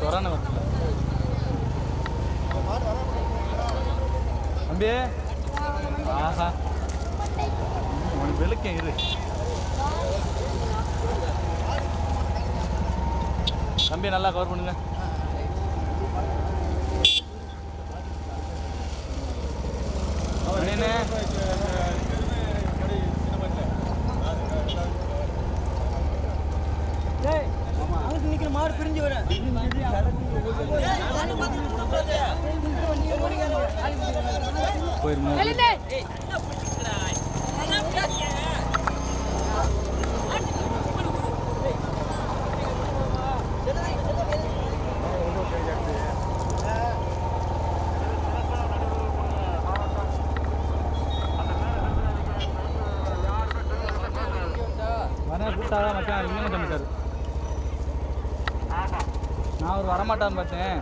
Corona வரல தம்பி ஆஹா. உனக்கு விளக்கம் இரு. தம்பி நல்லா கவர் பண்ணுங்க. அண்ணே. பிரிஞ்சு வர போயிருமோ வரேன் கூப்பிட்டாரா மச்சான் இன்னும் மட்டும் மாட்டார் அவர் வரமாட்டான்னு பார்த்தேன்.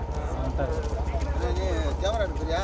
கேமரா எடுப்பியா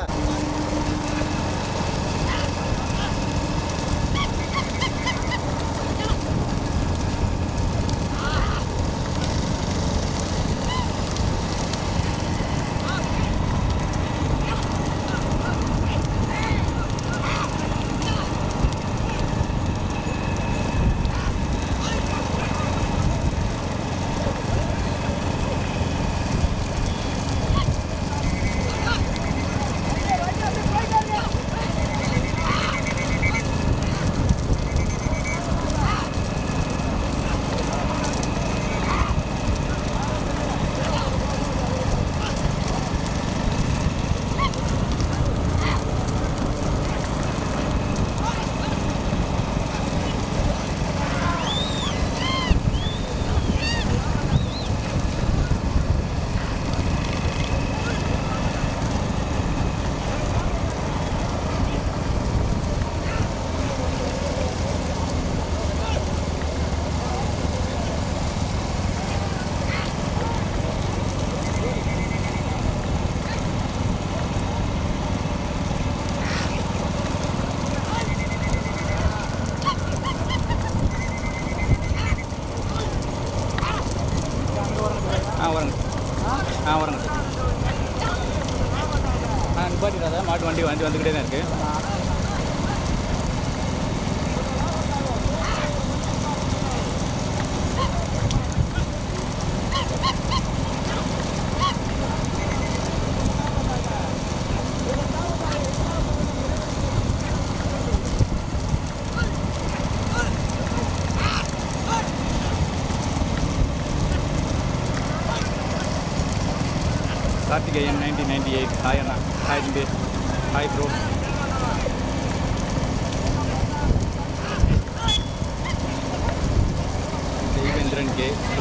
ஆ வரங்க ஆ வரங்க ஆ நிப்பாட்டிடாத மாட்டு வண்டி வண்டி வந்துக்கிட்டே தான் இருக்குது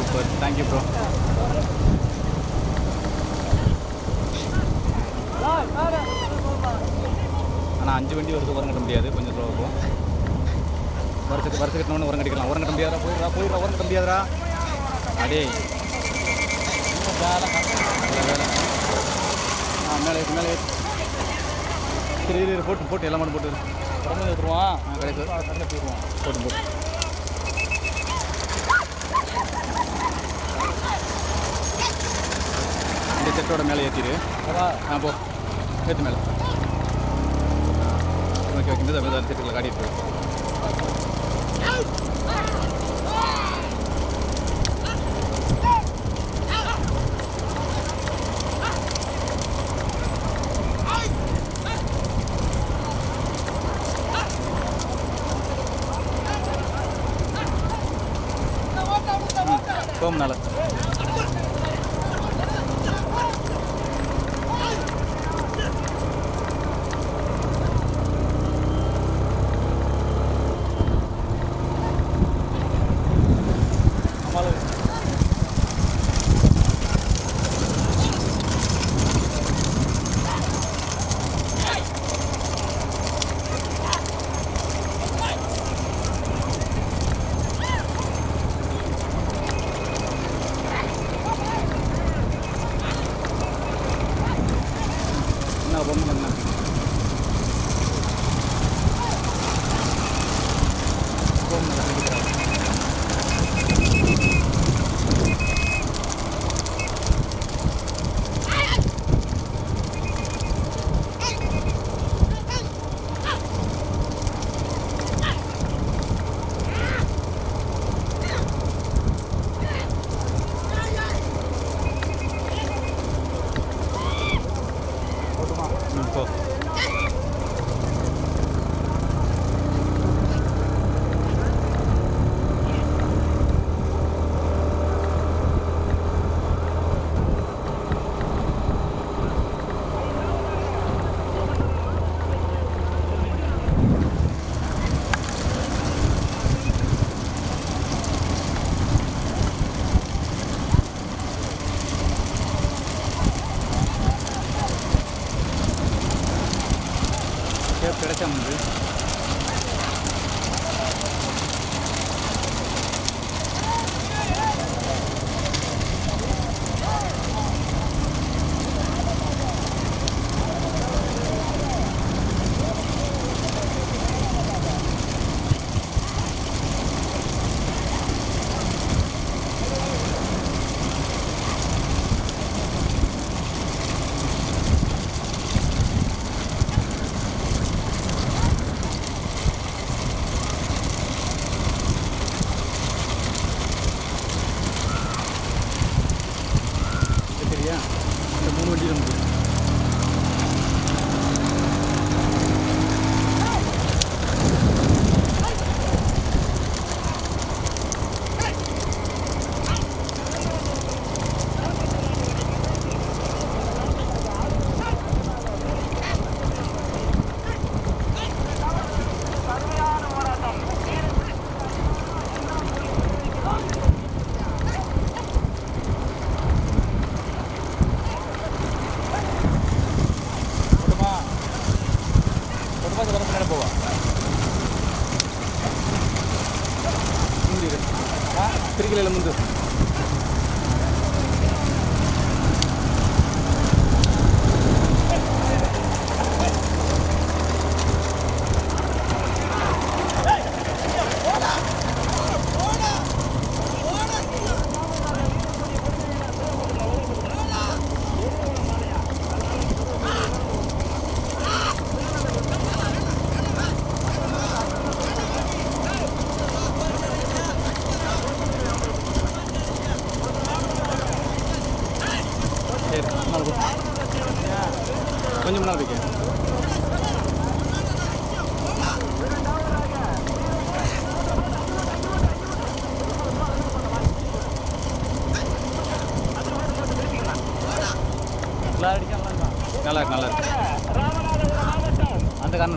சூப்பர் தேங்க்யூ ப்ரோ ஆனால் அஞ்சு வண்டி வருது உரம் கட்ட முடியாது. கொஞ்சம் ஸ்லோவாக இருக்கும் வருஷத்துக்கு வருஷம் கட்டணும்னு உரம் கட்டிக்கலாம். உரம் கட்ட முடியாதா போயிடுறா போயிடுறா உரம் கட்ட முடியாதா அடே. மேலே மேலே சரி போட்டு போட்டு எல்லாம் மட்டும் போட்டு உடம்பு எடுத்துருவான் கிடையாது போட்டு போட்டு. செட்டோட மேலே ஏற்றிடு ஆ போ. ஏற்று மேலே. ஓகே ஓகே இந்த இந்த செட்டுக்குள்ள காட்டிட்டு போய் சோம்னால லைட்டாக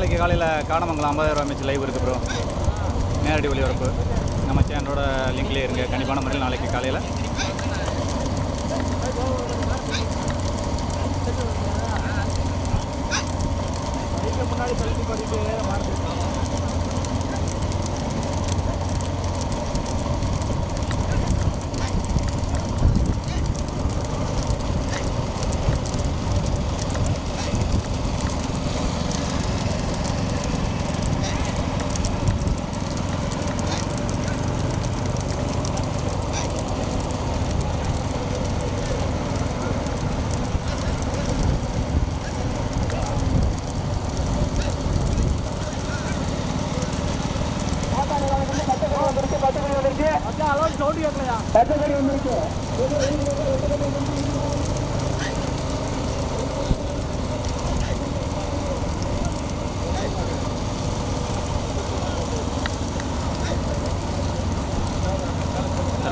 நாளைக்கு காலையில் காடமங்கலம் ஐம்பதாயிரம் அமைச்சு லைவ் இருக்குது ப்ரோ நேரடி ஒளிபரப்பு. நம்ம சேனலோட லிங்க்லேயே இருங்க. கண்டிப்பான முறையில் நாளைக்கு காலையில். முன்னாடி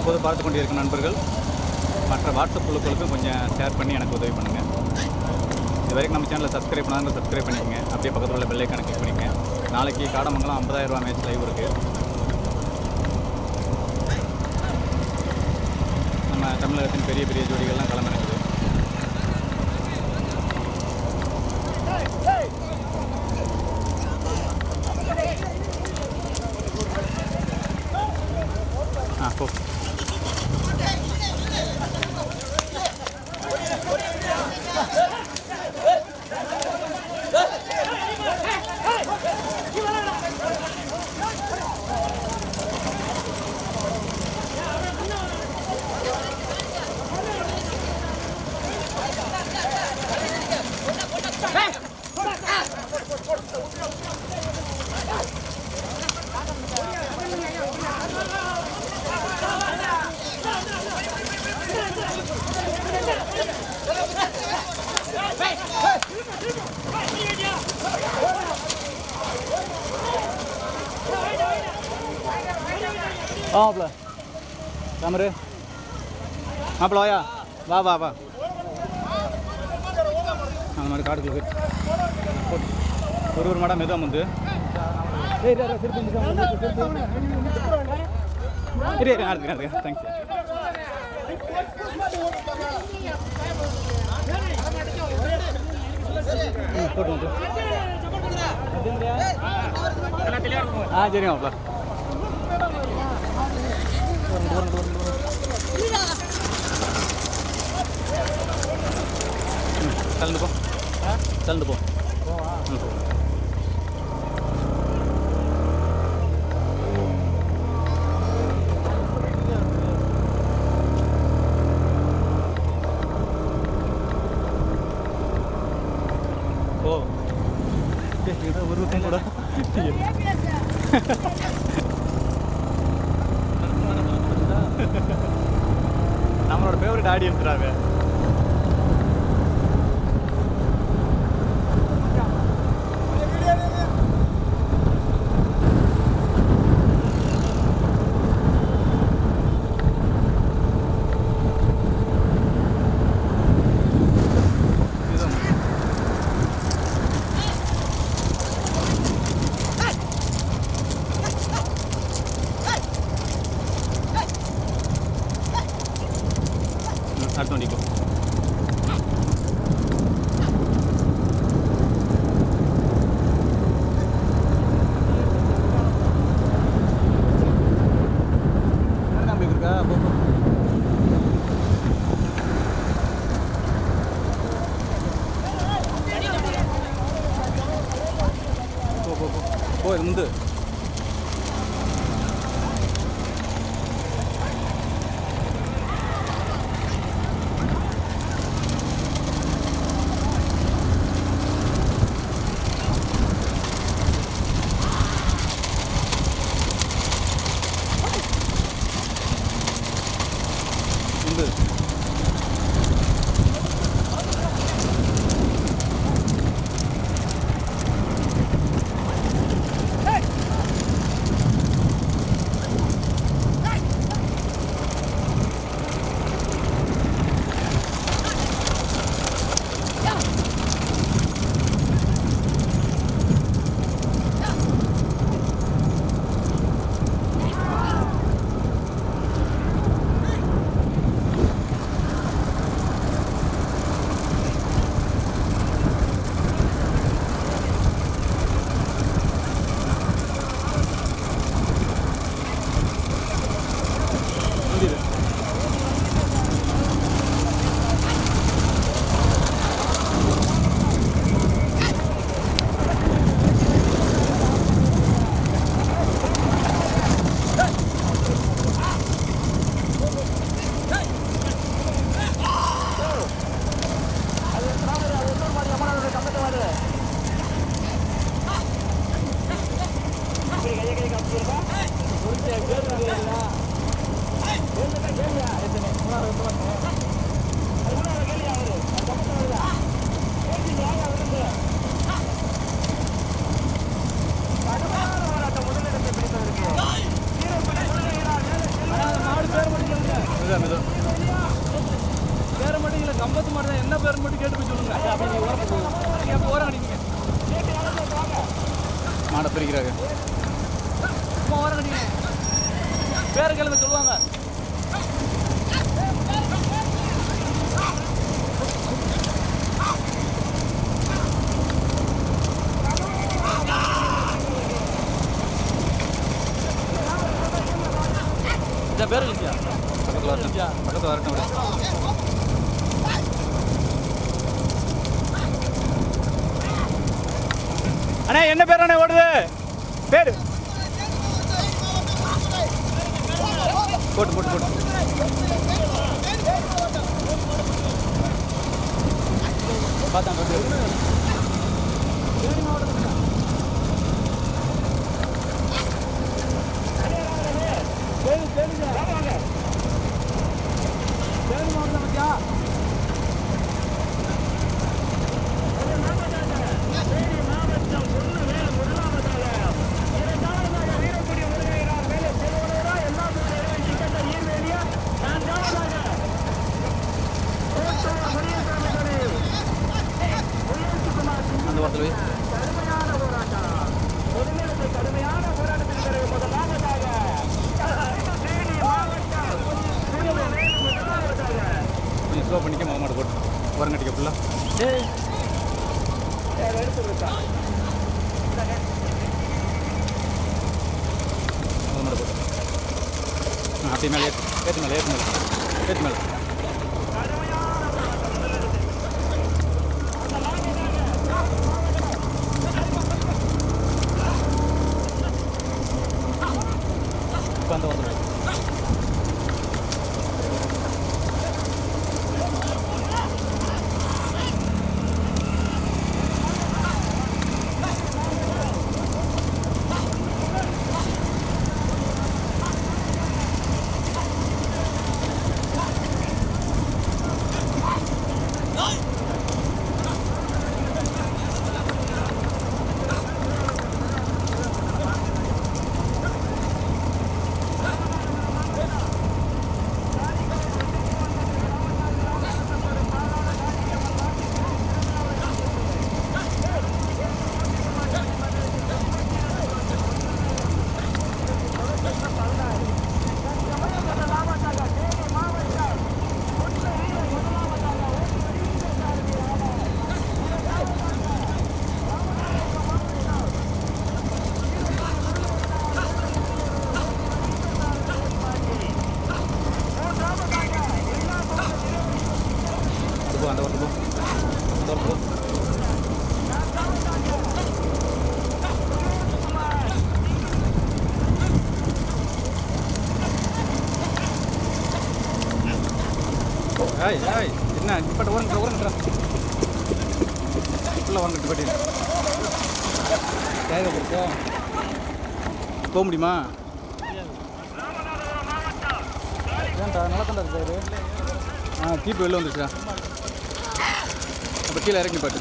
தற்போது பார்த்து கொண்டிருக்கும் நண்பர்கள் மற்ற வாட்ஸ்அப் குழுக்களுக்கும் கொஞ்சம் ஷேர் பண்ணி எனக்கு உதவி பண்ணுங்கள் இது வரைக்கும் நம்ம சேனலில் சப்ஸ்கிரைப் பண்ணாங்க சப்ஸ்கிரைப் பண்ணிக்கங்க. அப்படியே பக்கத்தில் உள்ள பெல்லைக்கான கணக்கு பண்ணிக்கங்க. நாளைக்கு காடமங்கலம் ஐம்பதாயிரம் ரூபா மேட்ச் லைவ் இருக்குது நம்ம தமிழகத்தின் பெரிய பெரிய ஜோடிகள்லாம் கிளம்பினு மாப்பிள்ளையா வா வா வா. அந்த மாதிரி காடுக்குள்ள போயிட்டு. ஒரு ஒரு மேடம் எதுவும் வந்து தேங்க்ஸ் ஆ சரிங்க மாப்பிள்ள. கலந்து போ கலந்து போ அண்ணா ஓடுது. பேர். போட்டு போட்டு போட்டு. பார்த்தான் அந்த வாரத்தில் போய் கொஞ்சம் ஸ்லோ பண்ணிக்க முக மாடு உரம் கட்டிக்க ஃபுல்லாக முக போட்டு. மேலே ஏற்று ஏற்று மேலே ஏற்று மேலே. ஏற்று மேலே. ஏய் ஏய் என்ன இப்பட்ட ஓரங்கிட்ட ஓரங்கிட்ட உள்ள வாங்கிட்டு போயிட்டு தேவை கொடுத்தா போக முடியுமா? ஏன்டா நல்லா தான் இருக்காரு ஆ தீப்பு வெளில வந்துருச்சா அப்போ கீழே இறங்கி பாட்டு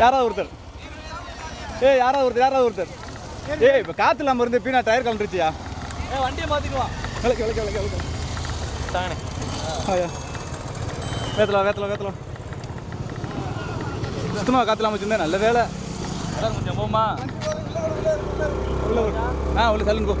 யாராவது ஒருத்தர். ஏய் யாராவது ஒருத்தர் யாராவது ஒருத்தர். ஏய் இப்போ காற்று இல்லாமல் இருந்து பீனா டயர் கலந்துருச்சியா ஏ வண்டியை மாற்றிக்குவான் விளக்கு விளக்கு விளக்கு விளக்கு தானே ஆயா வேத்தலாம் வேத்தலாம் வேத்தலாம் சுத்தமாக காற்று இல்லாமல் வச்சுருந்தேன் நல்ல வேலை. கொஞ்சம் போமா உள்ள ஆ உள்ள தள்ளுங்க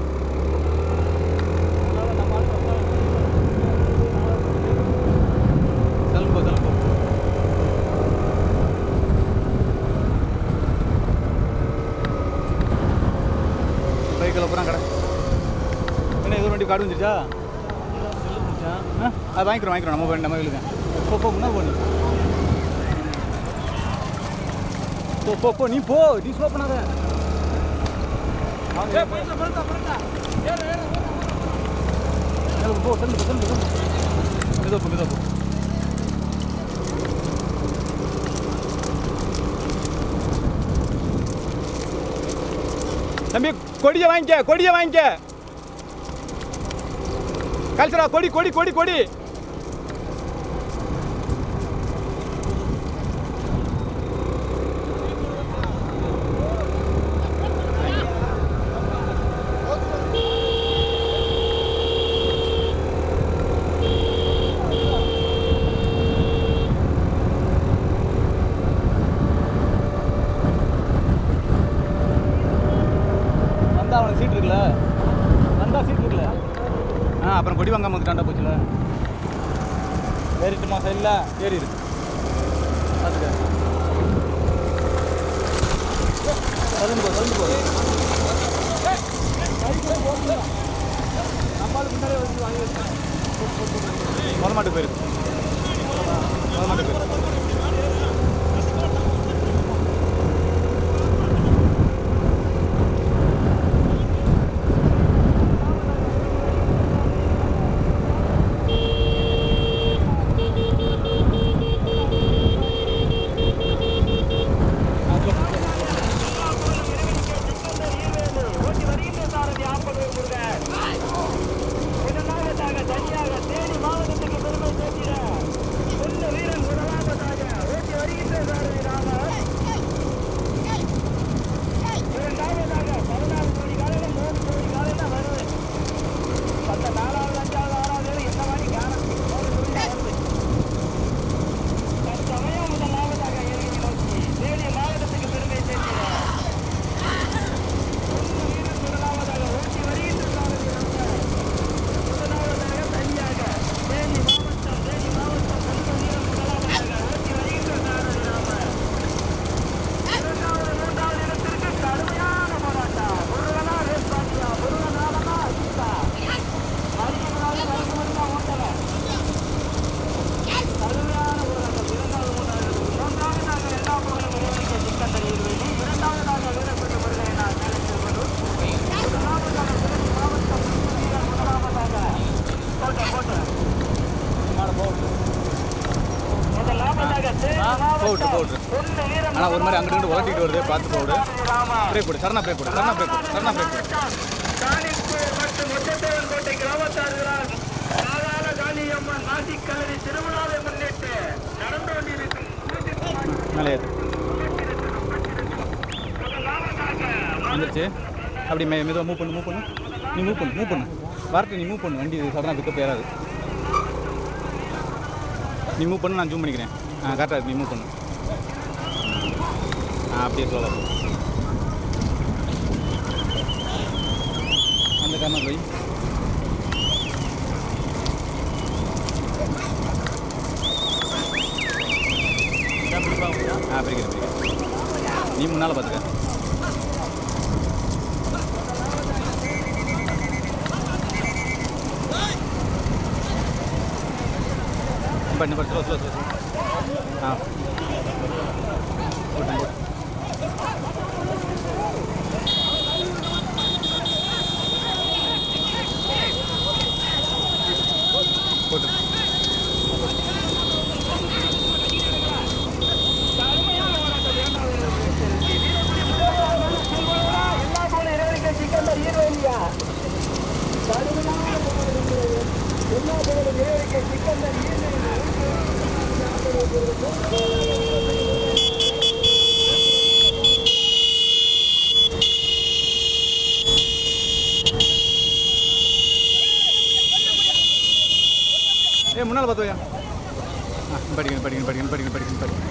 காடு வந்துருச்சா? அது வாங்கிக்கிறோம் வாங்கிக்கிறோம். நம்ம நம்ம வீலுங்க போ போ போ நீ போ போ போ நீ போ நீ ஸ்லோ பண்ணாத. போ தள்ளு போ, தள்ளு தள்ளு மெதுவா போ மெதுவா போ. தம்பி கொடியை வாங்கிக்க கொடியை வாங்கிக்க. ಕಳ್ಸರ ಕೊಡಿ ಕೊಡಿ ಕೊಡಿ ಕೊಡಿ. ஆ அப்புறம் கொடி வாங்காம வந்துட்டாண்டா போச்சுல? ஏறிட்டுமா? சரியில்ல? ஏறிடு பார்த்துக்க முதல் மாட்டுக்கு போயிருக்கு போட்டு போட்டு. ஆனால் ஒரு மாதிரி அங்கிட்டு இங்கிட்டு உலட்டிட்டு வருது. பார்த்து போடு. ராமர் போடு. சரணா பிரேக் போடு. சரணா பிரேக் போடு. சரணா பிரேக் போடு. தானிப்பூர் கோட்டை கிராமத்தார்களால் சாதாரண காளியம்மன் நாசிக் திருவிழாவை முன்னிட்டு நடந்து வந்துருச்சு அப்படி மெ மெதுவாக மூவ் பண்ணு மூவ் பண்ணு. நீ மூவ் பண்ணு மூவ் பண்ணு. வரட்டு நீ மூவ் பண்ணு. வண்டி சடனாக பிக்கப் ஏறாது. நீ மூவ் பண்ணு நான் ஜூம் பண்ணிக்கிறேன். ஆ கரெக்டாக நீ மூவ் பண்ணு. ஆ அப்படியே ஸ்லோவாக போ அந்த காரணம் போய். ஆ பிரிக்கிறேன் பிரிக்கிறேன் நீ முன்னால் பார்த்துக்க பண்ணு ஸ்லோ ஸ்லோ ஸ்லோ ஸ்லோ ஆ போட்டு ஏ முன்னால் பார்த்து ஆ படிக்கணும் படிக்கணும் படிக்கணும் படிக்கணும் படிக்கணும் படிக்கணும்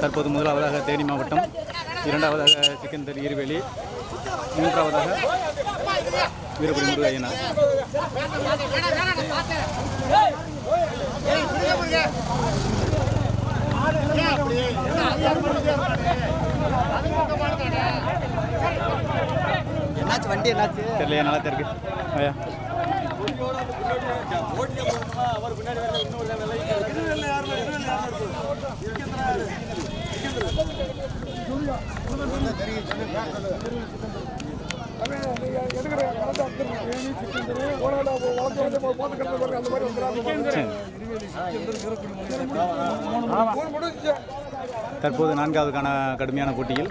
தற்போது முதலாவதாக தேனி மாவட்டம் இரண்டாவதாக சிக்கந்தர் இருவேலி மூன்றாவதாக வீரபடி முருக ஐயனார் என்னாச்சு? வண்டி என்னாச்சு? தெரியல நல்லா இருக்கு. ஐயா. தற்போது நான்காவதுக்கான கடுமையான போட்டியில்